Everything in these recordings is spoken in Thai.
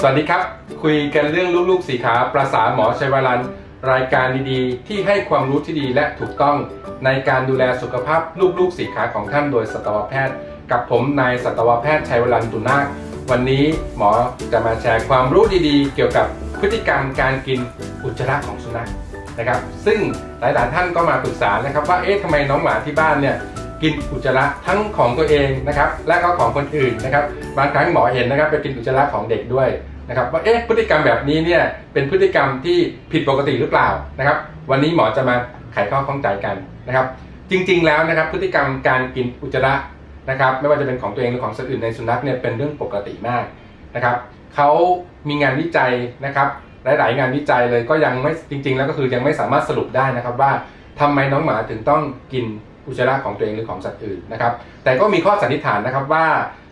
สวัสดีครับ คุยกันเรื่องลูกๆสีขาประสาหมอชัยวรันรายการดีๆ ที่ให้ความรู้ที่ดีและถูกต้องในการดูแลสุขภาพลูกๆสีขาของท่านโดยสัตวแพทย์ กับผมนายสัตวแพทย์ชัยวรันตุนาควันนี้หมอจะมาแชร์ความรู้ดีๆ เกี่ยวกับพฤติกรรมการกินอุจจาระของสุนัขนะครับ ซึ่งหลายๆท่านก็มาปรึกษานะครับว่าเอ๊ะทำไมน้องหมาที่บ้านเนี่ย กินอุจจาระทั้งของตัวเองนะครับ และก็ของคนอื่นนะครับ บางครั้งหมอเห็นนะครับ ไปกินอุจจาระของเด็กด้วยนะครับว่าเอ๊ะพฤติกรรมแบบนี้เนี่ยเป็นพฤติกรรมที่ผิดปกติหรือเปล่านะครับ วันนี้หมอจะมาไขข้อข้องใจกันนะครับ จริง ๆ แล้วนะครับ พฤติกรรมการกินอุจจาระนะครับ ไม่ว่าจะเป็นของตัวเองหรือของสัตว์อื่นในสุนัขเนี่ยเป็นเรื่องปกติมากนะครับเขามีงานวิจัยนะครับหลาย ๆ งานวิจัยเลยก็ยังไม่จริง ๆ แล้วก็คือยังไม่สามารถสรุปได้นะครับว่าทำไมน้องหมาถึงต้องกิน อุจจาระของตัวเองหรือของสัตว์อื่นนะครับ แต่ก็มีข้อสันนิษฐานนะครับว่า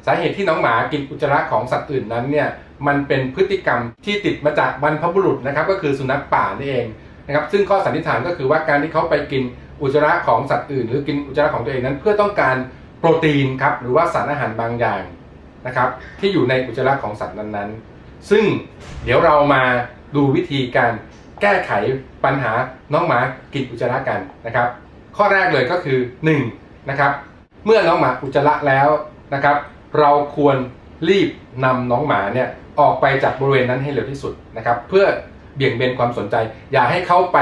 สาเหตุที่น้องหมากินอุจจาระของสัตว์อื่นนั้นเนี่ยมันเป็นพฤติกรรมที่ติดมาจากบรรพบุรุษนะครับก็คือสุนัขป่านี่เองนะครับซึ่งข้อสันนิษฐานก็คือว่าการที่เขาไปกินอุจจาระของสัตว์อื่น หรือกินอุจจาระของตัวเองนั้น เพื่อต้องการโปรตีนครับหรือว่าสารอาหารบางอย่างนะครับที่อยู่ในอุจจาระของสัตว์นั้นๆ ซึ่งเดี๋ยวเรามาดูวิธีการแก้ไขปัญหาน้องหมากินอุจจาระกันนะครับ ข้อแรกเลยก็คือ1นะครับเมื่อน้องหมาอุจจาระแล้วนะครับ เราควรรีบนำน้องหมาเนี่ยออกไปจากบริเวณนั้นให้เร็วที่สุดนะครับ เพื่อเบี่ยงเบนความสนใจ อย่าให้เขาไป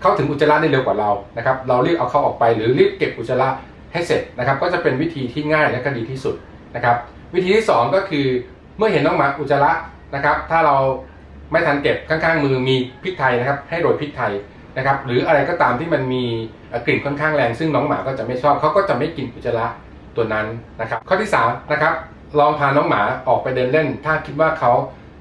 เข้าถึงอุจจาระได้เร็วกว่าเรานะครับ เรารีบเอาเขาออกไปหรือรีบเก็บอุจจาระให้เสร็จนะครับ ก็จะเป็นวิธีที่ง่ายและก็ดีที่สุดนะครับ วิธีที่สองก็คือเมื่อเห็นน้องหมาอุจจาระนะครับ ถ้าเราไม่ทันเก็บข้างๆมือมีพริกไทยนะครับ ให้โรยพริกไทย นะครับหรืออะไรก็ตามที่มันมีกลิ่นค่อนข้างแรง ซึ่งน้องหมาก็จะไม่ชอบเขาก็จะไม่กินอุจจาระตัวนั้นนะครับ ข้อที่3นะครับลองพาน้องหมาออกไปเดินเล่น ถ้าคิดว่าเขา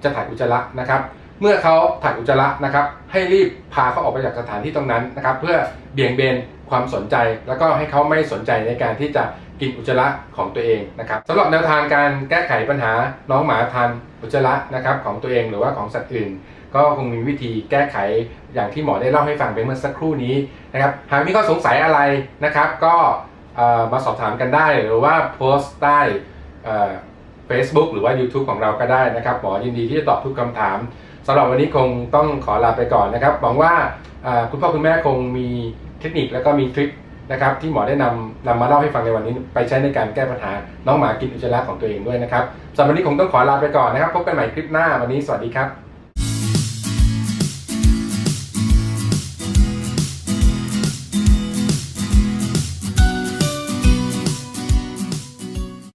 จะถ่ายอุจจาระนะครับ เมื่อเขาถ่ายอุจจาระนะครับ ให้รีบพาเขาออกไปจากสถานที่ตรงนั้นนะครับ เพื่อเบี่ยงเบนความสนใจ แล้วก็ให้เขาไม่สนใจในการที่จะกินอุจจาระของตัวเองนะครับสำหรับแนวทางการแก้ไขปัญหาน้องหมาทานอุจจาระนะครับของตัวเองหรือว่าของสัตว์อื่น ก็คงมีวิธีแก้ไขอย่างที่หมอได้เล่าให้ฟังไปเมื่อสักครู่นี้นะครับหากมีข้อสงสัยอะไรนะครับ ก็มาสอบถามกันได้หรือว่าโพสต์ใต้เอ่อ Facebook หรือว่า YouTube ของเราก็ได้นะครับหมอยินดีที่จะตอบทุกคำถาม สำหรับวันนี้คงต้องขอลาไปก่อนนะครับหวังว่าคุณพ่อคุณแม่คงมีเทคนิคแล้วก็มีทริคนะครับที่หมอได้นำนำมาเล่าให้ฟังในวันนี้ ไปใช้ในการแก้ปัญหาน้องหมากินอุจจาระของตัวเองด้วยนะครับสำหรับวันนี้คงต้องขอลาไปก่อนนะครับ พบกันใหม่คลิปหน้าวันนี้สวัสดีครับ